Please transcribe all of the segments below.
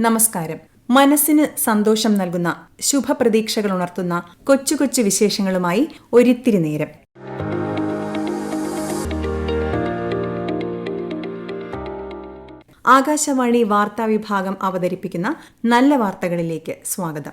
നമസ്കാരം. മനസ്സിന് സന്തോഷം നൽകുന്ന ശുഭപ്രതീക്ഷകൾ ഉണർത്തുന്ന കൊച്ചു കൊച്ചു വിശേഷങ്ങളുമായി ഒരിത്തിരി നേരം. ആകാശവാണി വാർത്താ വിഭാഗം അവതരിപ്പിക്കുന്ന നല്ല വാർത്തകളിലേക്ക് സ്വാഗതം.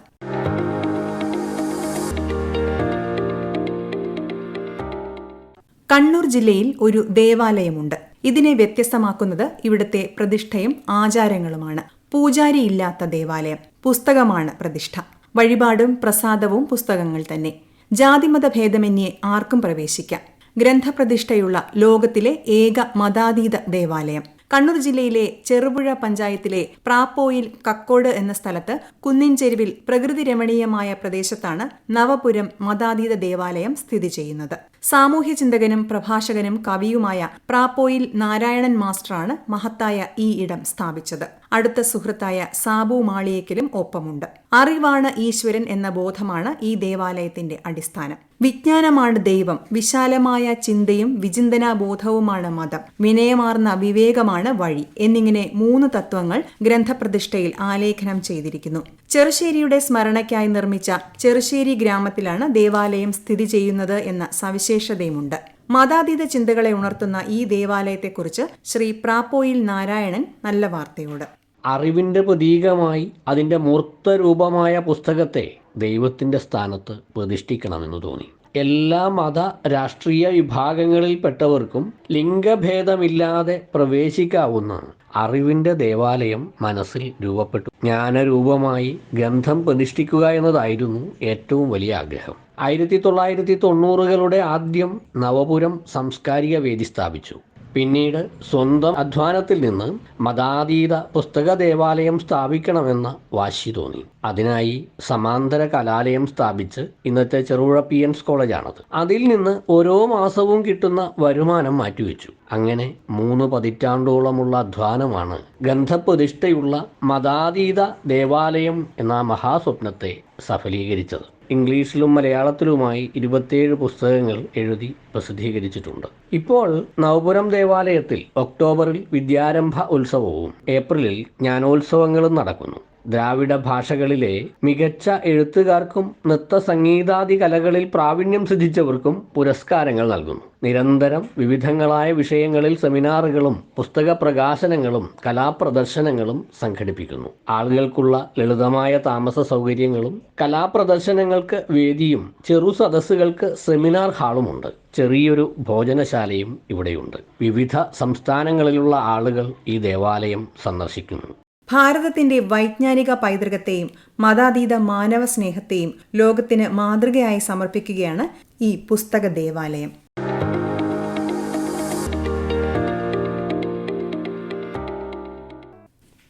കണ്ണൂർ ജില്ലയിൽ ഒരു ദേവാലയമുണ്ട്. ഇതിനെ വ്യത്യസ്തമാക്കുന്നത് ഇവിടുത്തെ പ്രതിഷ്ഠയും ആചാരങ്ങളുമാണ്. പൂജാരിയില്ലാത്ത ദേവാലയം. പുസ്തകമാണ് പ്രതിഷ്ഠ. വഴിപാടും പ്രസാദവും പുസ്തകങ്ങൾ തന്നെ. ജാതിമത ഭേദമന്യേ ആർക്കും പ്രവേശിക്കാം. ഗ്രന്ഥപ്രതിഷ്ഠയുള്ള ലോകത്തിലെ ഏക മതാതീത ദേവാലയം. കണ്ണൂർ ജില്ലയിലെ ചെറുപുഴ പഞ്ചായത്തിലെ പ്രാപ്പോയിൽ കക്കോട് എന്ന സ്ഥലത്ത് കുന്നിൻ ചെരുവിൽ പ്രകൃതി രമണീയമായ പ്രദേശത്താണ് നവപുരം മതാതീത ദേവാലയം സ്ഥിതി ചെയ്യുന്നത്. സാമൂഹ്യ ചിന്തകനും പ്രഭാഷകനും കവിയുമായ പ്രാപ്പോയിൽ നാരായണൻ മാസ്റ്ററാണ് മഹത്തായ ഈ ഇടം സ്ഥാപിച്ചത്. അടുത്ത സുഹൃത്തായ സാബു മാളിയേക്കലും ഒപ്പമുണ്ട്. അറിവാണ് ഈശ്വരൻ എന്ന ബോധമാണ് ഈ ദേവാലയത്തിന്റെ അടിസ്ഥാനം. വിജ്ഞാനമാണ് ദൈവം. വിശാലമായ ചിന്തയും വിചിന്തനാബോധവുമാണ് മതം. വിനയമാർന്ന വിവേകമാണ് വഴി എന്നിങ്ങനെ മൂന്ന് തത്വങ്ങൾ ഗ്രന്ഥപ്രതിഷ്ഠയിൽ ആലേഖനം ചെയ്തിരിക്കുന്നു. ചെറുശ്ശേരിയുടെ സ്മരണയ്ക്കായി നിർമ്മിച്ച ചെറുശ്ശേരി ഗ്രാമത്തിലാണ് ദേവാലയം സ്ഥിതി ചെയ്യുന്നത് എന്ന സവിശേഷതയുമുണ്ട്. മതാതീത ചിന്തകളെ ഉണർത്തുന്ന ഈ ദേവാലയത്തെക്കുറിച്ച് ശ്രീ പ്രാപ്പോയിൽ നാരായണൻ നല്ല വാർത്തയോട്. അറിവിന്റെ പ്രതീകമായി അതിന്റെ മൂർത്തരൂപമായ പുസ്തകത്തെ ദൈവത്തിന്റെ സ്ഥാനത്ത് പ്രതിഷ്ഠിക്കണമെന്ന് തോന്നി. എല്ലാ മത രാഷ്ട്രീയ വിഭാഗങ്ങളിൽപ്പെട്ടവർക്കും ലിംഗഭേദമില്ലാതെ പ്രവേശിക്കാവുന്ന അറിവിന്റെ ദേവാലയം മനസ്സിൽ രൂപപ്പെട്ടു. ജ്ഞാനരൂപമായി ഗന്ധം പ്രതിഷ്ഠിക്കുക എന്നതായിരുന്നു ഏറ്റവും വലിയ ആഗ്രഹം. ആയിരത്തി തൊള്ളായിരത്തി തൊണ്ണൂറുകളുടെ ആദ്യം നവപുരം സാംസ്കാരിക വേദി സ്ഥാപിച്ചു. പിന്നീട് സ്വന്തം അധ്വാനത്തിൽ നിന്ന് മതാതീത പുസ്തക ദേവാലയം സ്ഥാപിക്കണമെന്ന വാശി തോന്നി. അതിനായി സമാന്തര കലാലയം സ്ഥാപിച്ച് ഇന്നത്തെ ചെറുപുഴ പി എൻസ് കോളേജാണത്. അതിൽ നിന്ന് ഓരോ മാസവും കിട്ടുന്ന വരുമാനം മാറ്റിവെച്ചു. അങ്ങനെ മൂന്ന് പതിറ്റാണ്ടോളമുള്ള അധ്വാനമാണ് ഗന്ധപ്രതിഷ്ഠയുള്ള മതാതീത ദേവാലയം എന്ന മഹാസ്വപ്നത്തെ സഫലീകരിച്ചത്. ഇംഗ്ലീഷിലും മലയാളത്തിലുമായി ഇരുപത്തിയേഴ് പുസ്തകങ്ങൾ എഴുതി പ്രസിദ്ധീകരിച്ചിട്ടുണ്ട്. ഇപ്പോൾ നവപുരം ദേവാലയത്തിൽ ഒക്ടോബറിൽ വിദ്യാരംഭ ഉത്സവവും ഏപ്രിലിൽ ജ്ഞാനോത്സവങ്ങളും നടക്കുന്നു. ദ്രാവിഡ ഭാഷകളിലെ മികച്ച എഴുത്തുകാർക്കും നൃത്ത സംഗീതാദി കലകളിൽ പ്രാവീണ്യം സിദ്ധിച്ചവർക്കും പുരസ്കാരങ്ങൾ നൽകുന്നു. നിരന്തരം വിവിധങ്ങളായ വിഷയങ്ങളിൽ സെമിനാറുകളും പുസ്തക പ്രകാശനങ്ങളും കലാപ്രദർശനങ്ങളും സംഘടിപ്പിക്കുന്നു. ആളുകൾക്കുള്ള ലളിതമായ താമസ സൗകര്യങ്ങളും കലാപ്രദർശനങ്ങൾക്ക് വേദിയും ചെറു സദസ്സുകൾക്ക് സെമിനാർ ഹാളുമുണ്ട് ചെറിയൊരു ഭോജനശാലയും ഇവിടെയുണ്ട്. വിവിധ സംസ്ഥാനങ്ങളിലുള്ള ആളുകൾ ഈ ദേവാലയം സന്ദർശിക്കുന്നു. ഭാരതത്തിന്റെ വൈജ്ഞാനിക പൈതൃകത്തെയും മതാതീത മാനവ സ്നേഹത്തെയും ലോകത്തിന് മാതൃകയായി സമർപ്പിക്കുകയാണ് ഈ പുസ്തക ദേവാലയം.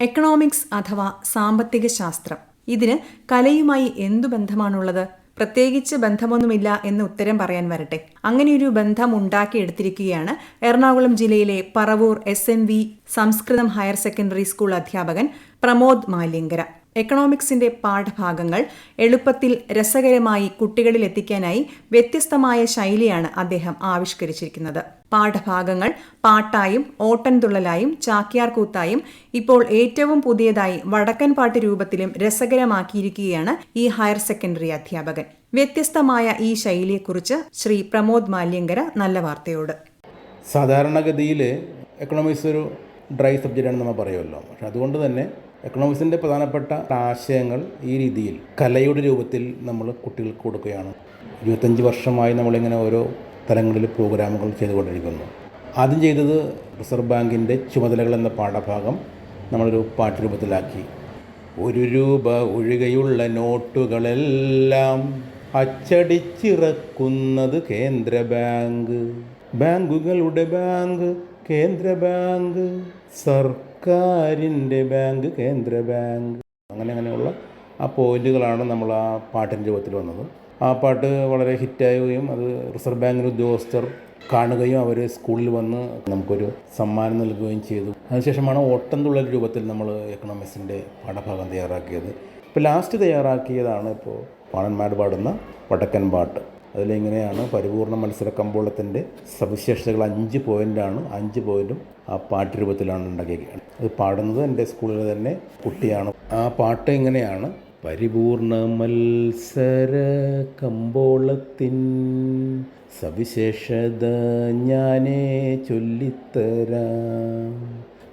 എക്കണോമിക്സ് അഥവാ സാമ്പത്തിക ശാസ്ത്രം. ഇതിന് കലയുമായി എന്തു ബന്ധമാണുള്ളത്? പ്രത്യേകിച്ച് ബന്ധമൊന്നുമില്ല എന്ന് ഉത്തരം പറയാൻ വരട്ടെ. അങ്ങനെയൊരു ബന്ധം ഉണ്ടാക്കിയെടുത്തിരിക്കുകയാണ് എറണാകുളം ജില്ലയിലെ Paravur S N V Samskritham higher secondary school അധ്യാപകൻ പ്രമോദ് മാലിങ്കര. എക്കണോമിക്സിന്റെ പാഠഭാഗങ്ങൾ എളുപ്പത്തിൽ രസകരമായി കുട്ടികളിൽ എത്തിക്കാനായി വ്യത്യസ്തമായ ശൈലിയാണ് അദ്ദേഹം ആവിഷ്കരിച്ചിരിക്കുന്നത്. പാഠഭാഗങ്ങൾ പാട്ടായും ഓട്ടൻതുള്ളലായും ചാക്യാർകൂത്തായും ഇപ്പോൾ ഏറ്റവും പുതിയതായി വടക്കൻ പാട്ട് രൂപത്തിലും രസകരമാക്കിയിരിക്കുകയാണ് ഈ ഹയർ സെക്കൻഡറി അധ്യാപകൻ. വ്യത്യസ്തമായ ഈ ശൈലിയെക്കുറിച്ച് ശ്രീ പ്രമോദ് മാല്യങ്കര നല്ല വാർത്തയോട്. സാധാരണഗതിയിൽ എക്കണോമിക്സ് ഒരു ഡ്രൈ സബ്ജക്റ്റാണെന്ന് നമ്മൾ പറയുമല്ലോ. പക്ഷെ അതുകൊണ്ട് തന്നെ എക്കണോമിക്സിന്റെ പ്രധാനപ്പെട്ട ആശയങ്ങൾ ഈ രീതിയിൽ കലയുടെ രൂപത്തിൽ നമ്മൾ കുട്ടികൾക്ക് കൊടുക്കുകയാണ്. ഇരുപത്തഞ്ച് വർഷമായി നമ്മളിങ്ങനെ ഓരോ തലങ്ങളിൽ പ്രോഗ്രാമുകൾ ചെയ്തുകൊണ്ടിരിക്കുന്നു. ആദ്യം ചെയ്തത് റിസർവ് ബാങ്കിന്റെ ചുമതലകൾ എന്ന പാഠഭാഗം നമ്മളൊരു പാഠ്യരൂപത്തിലാക്കി ഒരു രൂപ ഒഴികെയുള്ള നോട്ടുകളെല്ലാം അച്ചടിച്ചിറക്കുന്നത് കേന്ദ്ര ബാങ്ക്. ബാങ്കുകളുടെ ബാങ്ക് കേന്ദ്ര ബാങ്ക് സർക്കാരിന്റെ ബാങ്ക് കേന്ദ്ര ബാങ്ക് അങ്ങനെ അങ്ങനെയുള്ള ആ പോയിന്റുകളാണ് നമ്മൾ ആ പാട്ടിന്റെ രൂപത്തിൽ വന്നത്. ആ പാട്ട് വളരെ ഹിറ്റാവുകയും അത് റിസർവ് ബാങ്കിന്റെ ഉദ്യോഗസ്ഥർ കാണുകയും അവർ സ്കൂളിൽ വന്ന് നമുക്കൊരു സമ്മാനം നൽകുകയും ചെയ്തു. അതിനുശേഷമാണ് ഓട്ടംതുള്ളൽ രൂപത്തിൽ നമ്മൾ എക്കണോമിക്സിന്റെ പാഠഭാഗം തയ്യാറാക്കിയത്. ഇപ്പോൾ ലാസ്റ്റ് തയ്യാറാക്കിയതാണ് ഇപ്പോൾ പാണന്മാർ പാടുന്ന വടക്കൻ പാട്ട്. അതിലെങ്ങനെയാണ് പരിപൂർണ മത്സര കമ്പോളത്തിന്റെ സവിശേഷതകൾ അഞ്ച് പോയിന്റാണ് അഞ്ച് പോയിന്റും ആ പാട്ട് രൂപത്തിലാണ് ഉണ്ടാക്കിയിരിക്കുന്നത്. അത് പാടുന്നത് എന്റെ സ്കൂളിൽ തന്നെ കുട്ടിയാണ്. ആ പാട്ട് ഇങ്ങനെയാണ് പരിപൂർണ മത്സര കമ്പോളത്തിൻ സവിശേഷത ഞാനേ ചൊല്ലിത്തരാം.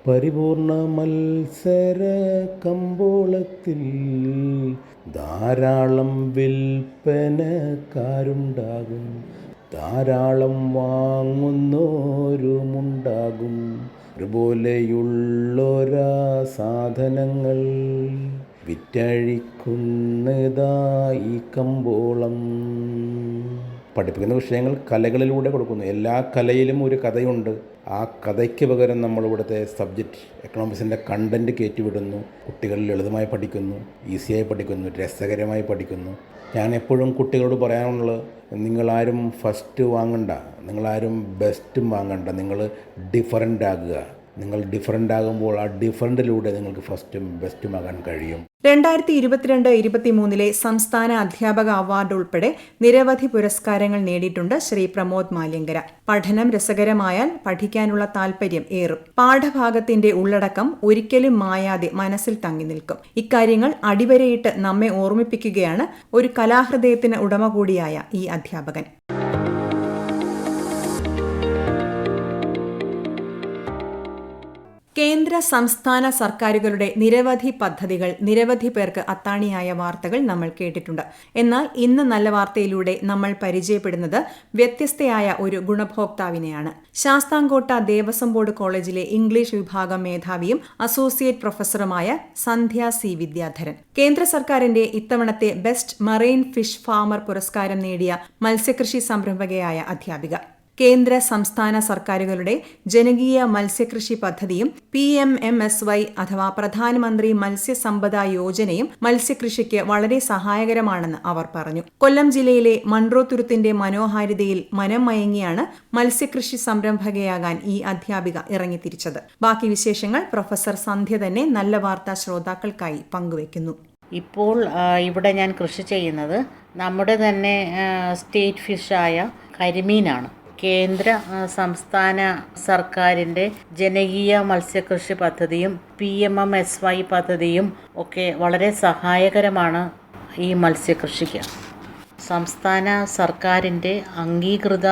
പരിപൂർണ മത്സര കമ്പോളത്തിൽ ധാരാളം വിൽപ്പനക്കാരുണ്ടാകും. ധാരാളം വാങ്ങുന്നോരുമുണ്ടാകും ഒരുപോലെയുള്ളൊരാ സാധനങ്ങൾ വിറ്റഴിക്കുന്നതായി കമ്പോളം. പഠിപ്പിക്കുന്ന വിഷയങ്ങൾ കലകളിലൂടെ കൊടുക്കുന്നു. എല്ലാ കലയിലും ഒരു കഥയുണ്ട്. ആ കഥയ്ക്ക് പകരം നമ്മൾ ഇവിടുത്തെ സബ്ജക്റ്റ് എക്കണോമിക്സിന്റെ കണ്ടന്റ് കയറ്റിവിടുന്നു കുട്ടികൾ ലളിതമായി പഠിക്കുന്നു ഈസിയായി പഠിക്കുന്നു രസകരമായി പഠിക്കുന്നു. ഞാൻ എപ്പോഴും കുട്ടികളോട് പറയാനുള്ളത് നിങ്ങളാരും ഫസ്റ്റ് വാങ്ങണ്ട നിങ്ങളാരും ബെസ്റ്റും വാങ്ങണ്ട നിങ്ങൾ ഡിഫറന്റ് ആകുക. നിങ്ങൾ ഡിഫറന്റ് ആകുമ്പോൾ ആ ഡിഫറന്റിലൂടെ നിങ്ങൾക്ക് ഫസ്റ്റും ബെസ്റ്റും ആകാൻ കഴിയും. രണ്ടായിരത്തി ഇരുപത്തിരണ്ട് ഇരുപത്തിമൂന്നിലെ സംസ്ഥാന അധ്യാപക അവാർഡ് ഉൾപ്പെടെ നിരവധി പുരസ്കാരങ്ങൾ നേടിയിട്ടുണ്ട് ശ്രീ പ്രമോദ് മാലിങ്കര. പഠനം രസകരമായാൽ പഠിക്കാനുള്ള താല്പര്യം ഏറും. പാഠഭാഗത്തിന്റെ ഉള്ളടക്കം ഒരിക്കലും മായാതെ മനസ്സിൽ തങ്ങി നിൽക്കും. ഇക്കാര്യങ്ങൾ അടിവരയിട്ട് നമ്മെ ഓർമ്മിപ്പിക്കുകയാണ് ഒരു കലാഹൃദയത്തിന് ഉടമ കൂടിയായ ഈ അധ്യാപകൻ. കേന്ദ്ര സംസ്ഥാന സർക്കാരുകളുടെ നിരവധി പദ്ധതികൾ നിരവധി പേർക്ക് അത്താണിയായ വാർത്തകൾ നമ്മൾ കേട്ടിട്ടുണ്ട്. എന്നാൽ ഇന്ന് നല്ല വാർത്തയിലൂടെ നമ്മൾ പരിചയപ്പെടുന്നത് വ്യത്യസ്തയായ ഒരു ഗുണഭോക്താവിനെയാണ്. ശാസ്താംകോട്ട ദേവസ്വം ബോർഡ് കോളേജിലെ ഇംഗ്ലീഷ് വിഭാഗം മേധാവിയും അസോസിയേറ്റ് പ്രൊഫസറുമായ സന്ധ്യ സി വിദ്യാധരൻ. കേന്ദ്ര സർക്കാരിന്റെ ഇത്തവണത്തെ ബെസ്റ്റ് മറൈൻ ഫിഷ് ഫാമർ പുരസ്കാരം നേടിയ മത്സ്യകൃഷി സംരംഭകയായ അധ്യാപിക. കേന്ദ്ര സംസ്ഥാന സർക്കാരുകളുടെ ജനകീയ മത്സ്യകൃഷി പദ്ധതിയും P M M S Y അഥവാ പ്രധാനമന്ത്രി മത്സ്യസമ്പദ യോജനയും മത്സ്യകൃഷിക്ക് വളരെ സഹായകരമാണെന്ന് അവർ പറഞ്ഞു. കൊല്ലം ജില്ലയിലെ മൺട്രോത്തുരുത്തിന്റെ മനോഹാരിതയിൽ മനം മയങ്ങിയാണ് മത്സ്യകൃഷി സംരംഭകയാകാൻ ഈ അധ്യാപിക ഇറങ്ങിത്തിരിച്ചത്. ബാക്കി വിശേഷങ്ങൾ പ്രൊഫസർ സന്ധ്യ തന്നെ നല്ല വാർത്താ ശ്രോതാക്കൾക്കായി പങ്കുവയ്ക്കുന്നു ഇപ്പോൾ ഇവിടെ ഞാൻ കൃഷി ചെയ്യുന്നത് നമ്മുടെ തന്നെ സ്റ്റേറ്റ് ഫിഷായ കരിമീനാണ്. കേന്ദ്ര സംസ്ഥാന സർക്കാരിന്റെ ജനകീയ മത്സ്യകൃഷി പദ്ധതിയും P M M S Y പദ്ധതിയും ഒക്കെ വളരെ സഹായകരമാണ് ഈ മത്സ്യകൃഷിക്ക്. സംസ്ഥാന സർക്കാരിന്റെ അംഗീകൃത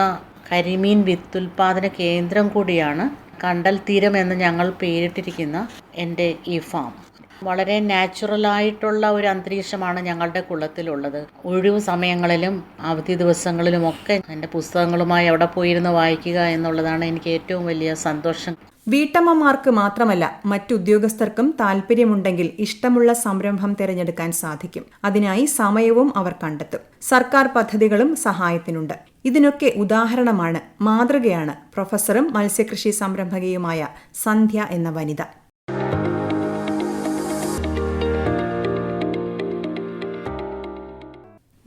കരിമീൻ വിത്തുൽപാദന കേന്ദ്രം കൂടിയാണ് കണ്ടൽ തീരം എന്ന് ഞങ്ങൾ പേരിട്ടിരിക്കുന്ന എന്റെ ഈ ഫാം. വളരെ നാച്ചുറലായിട്ടുള്ള ഒരു അന്തരീക്ഷമാണ് ഞങ്ങളുടെ കുളത്തിലുള്ളത്. ഒഴിവു സമയങ്ങളിലും അവധി ദിവസങ്ങളിലുമൊക്കെ എന്റെ പുസ്തകങ്ങളുമായി അവിടെ പോയിരുന്ന് വായിക്കുക എന്നുള്ളതാണ് എനിക്ക് ഏറ്റവും വലിയ സന്തോഷം. വീട്ടമ്മമാർക്ക് മാത്രമല്ല മറ്റുദ്യോഗസ്ഥർക്കും താൽപ്പര്യമുണ്ടെങ്കിൽ ഇഷ്ടമുള്ള സംരംഭം തിരഞ്ഞെടുക്കാൻ സാധിക്കും. അതിനായി സമയവും അവർ കണ്ടെത്തും. സർക്കാർ പദ്ധതികളും സഹായത്തിനുണ്ട്. ഇതിനൊക്കെ ഉദാഹരണമാണ് മാതൃകയാണ്. പ്രൊഫസറും മത്സ്യകൃഷി സംരംഭകയുമായ സന്ധ്യ എന്ന വനിത.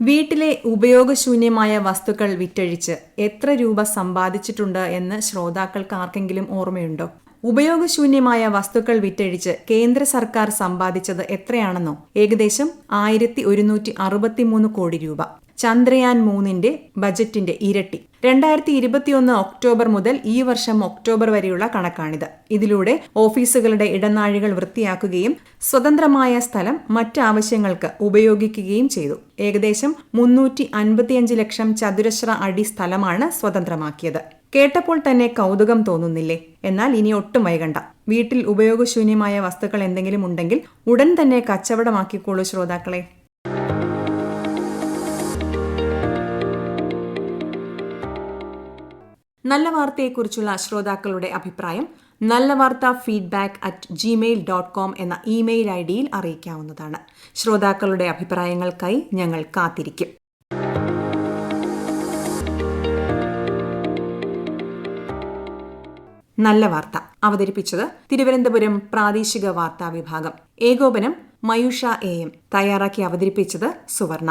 വീട്ടിലെ ഉപയോഗശൂന്യമായ വസ്തുക്കൾ വിറ്റഴിച്ച് എത്ര രൂപ സമ്പാദിച്ചിട്ടുണ്ട് എന്ന് ശ്രോതാക്കൾക്ക് ആർക്കെങ്കിലും ഓർമ്മയുണ്ടോ? ഉപയോഗശൂന്യമായ വസ്തുക്കൾ വിറ്റഴിച്ച് കേന്ദ്ര സർക്കാർ സമ്പാദിച്ചത് എത്രയാണെന്നോ? ഏകദേശം ആയിരത്തി ഒരുന്നൂറ്റി അറുപത്തിമൂന്ന് കോടി രൂപ. ചന്ദ്രയാൻ മൂന്നിന്റെ ബജറ്റിന്റെ ഇരട്ടി. രണ്ടായിരത്തി ഇരുപത്തിയൊന്ന് ഒക്ടോബർ മുതൽ ഈ വർഷം ഒക്ടോബർ വരെയുള്ള കണക്കാണിത്. ഇതിലൂടെ ഓഫീസുകളുടെ ഇടനാഴികൾ വൃത്തിയാക്കുകയും സ്വതന്ത്രമായ സ്ഥലം മറ്റ് ആവശ്യങ്ങൾക്ക് ഉപയോഗിക്കുകയും ചെയ്തു. ഏകദേശം മുന്നൂറ്റി അൻപത്തിയഞ്ച് ലക്ഷം ചതുരശ്ര അടി സ്ഥലമാണ് സ്വതന്ത്രമാക്കിയത്. കേട്ടപ്പോൾ തന്നെ കൗതുകം തോന്നുന്നില്ലേ? എന്നാൽ ഇനി ഒട്ടും വൈകണ്ട. വീട്ടിൽ ഉപയോഗശൂന്യമായ വസ്തുക്കൾ എന്തെങ്കിലും ഉണ്ടെങ്കിൽ ഉടൻ തന്നെ കച്ചവടമാക്കിക്കോളൂ ശ്രോതാക്കളെ. നല്ല വാർത്തയെക്കുറിച്ചുള്ള ശ്രോതാക്കളുടെ അഭിപ്രായം നല്ല വാർത്ത feedback at Gmail dot com എന്ന ഇമെയിൽ ഐ ഡിയിൽ അറിയിക്കാവുന്നതാണ്. ശ്രോതാക്കളുടെ അഭിപ്രായങ്ങൾക്കായി ഞങ്ങൾ കാത്തിരിക്കും. നല്ല വാർത്ത. അവതരിപ്പിച്ചത് തിരുവനന്തപുരം പ്രാദേശിക വാർത്താ വിഭാഗം. ഏകോപനം മയൂഷ എ എം. തയ്യാറാക്കി അവതരിപ്പിച്ചത് സുവർണ.